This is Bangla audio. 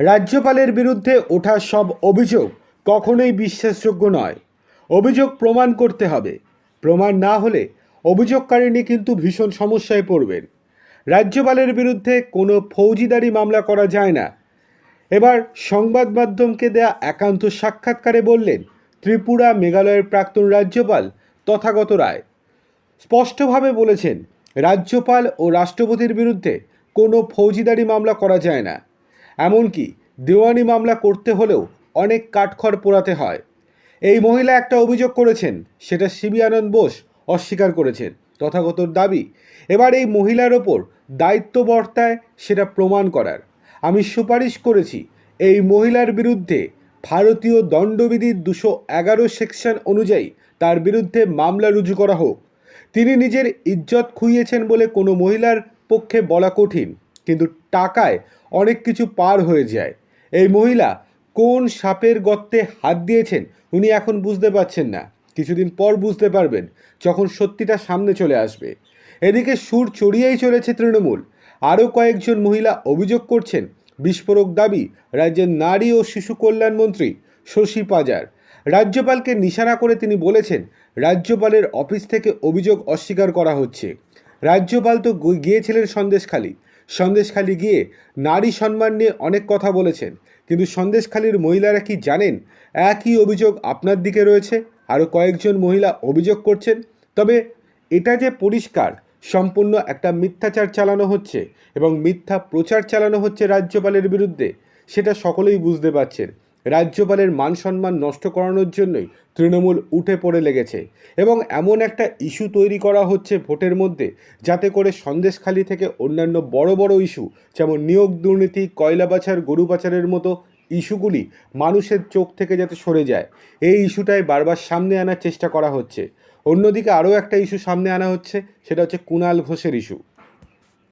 রাজ্যপালের বিরুদ্ধে ওঠা সব অভিযোগ কখনোই বিশ্বাসযোগ্য নয়। অভিযোগ প্রমাণ করতে হবে। প্রমাণ না হলে অভিযোগকারিণী কিন্তু ভীষণ সমস্যায় পড়বেন। রাজ্যপালের বিরুদ্ধে কোনো ফৌজিদারি মামলা করা যায় না। এবার সংবাদ মাধ্যমকে দেয়া একান্ত সাক্ষাৎকারে বললেন ত্রিপুরা মেঘালয়ের প্রাক্তন রাজ্যপাল তথাগত রায়। স্পষ্টভাবে বলেছেন, রাজ্যপাল ও রাষ্ট্রপতির বিরুদ্ধে কোনো ফৌজিদারি মামলা করা যায় না। এমনকি দেওয়ানি মামলা করতে হলেও অনেক কাঠখড় পোড়াতে হয়। এই মহিলা একটা অভিযোগ করেছেন, সেটা সিবি আনন্দ বোস অস্বীকার করেছেন। তথাগতর দাবি, এবার এই মহিলার ওপর দায়িত্ব বর্তায় সেটা প্রমাণ করার। আমি সুপারিশ করেছি, এই মহিলার বিরুদ্ধে ভারতীয় দণ্ডবিধির দুশো এগারো সেকশন অনুযায়ী তার বিরুদ্ধে মামলা রুজু করা হোক। তিনি নিজের ইজ্জত খুইয়েছেন বলে কোনো মহিলার পক্ষে বলা কঠিন। কিন্তু টাকায় অনেক কিছু পার হয়ে যায়। এই মহিলা কোন সাপের গর্তে হাত দিয়েছেন উনি এখন বুঝতে পারছেন না। কিছুদিন পর বুঝতে পারবেন যখন সত্যিটা সামনে চলে আসবে। এদিকে সুর চড়িয়েই চলেছে তৃণমূল। আরও কয়েকজন মহিলা অভিযোগ করছেন বিস্ফোরক দাবি রাজ্যের নারী ও শিশু কল্যাণ মন্ত্রী শশী পাজার। রাজ্যপালকে নিশানা করে তিনি বলেছেন, রাজ্যপালের অফিস থেকে অভিযোগ অস্বীকার করা হচ্ছে। রাজ্যপাল তো গিয়েছিলেন সন্দেশখালী। সন্দেশখালী গিয়ে নারী সম্মান নিয়ে অনেক কথা বলেছেন। কিন্তু সন্দেশখালীর মহিলারা কি জানেন? একই অভিযোগ আপনার দিকে রয়েছে। আরও কয়েকজন মহিলা অভিযোগ করছেন। তবে এটা যে পরিষ্কার, সম্পূর্ণ একটা মিথ্যাচার চালানো হচ্ছে এবং মিথ্যা প্রচার চালানো হচ্ছে রাজ্যপালের বিরুদ্ধে, সেটা সকলেই বুঝতে পারছেন। রাজ্যপালের মান সম্মান নষ্ট করানোর জন্যই তৃণমূল উঠে পড়ে লেগেছে এবং এমন একটা ইস্যু তৈরি করা হচ্ছে ভোটের মধ্যে, যাতে করে সন্দেশখালি থেকে অন্যান্য বড় বড় ইস্যু, যেমন নিয়োগ দুর্নীতি, কয়লা পাচার, গরু পাচারের মতো ইস্যুগুলি মানুষের চোখ থেকে যাতে সরে যায়। এই ইস্যুটাই বারবার সামনে আনার চেষ্টা করা হচ্ছে। অন্যদিকে আরও একটা ইস্যু সামনে আনা হচ্ছে, সেটা হচ্ছে কুণাল ঘোষের ইস্যু।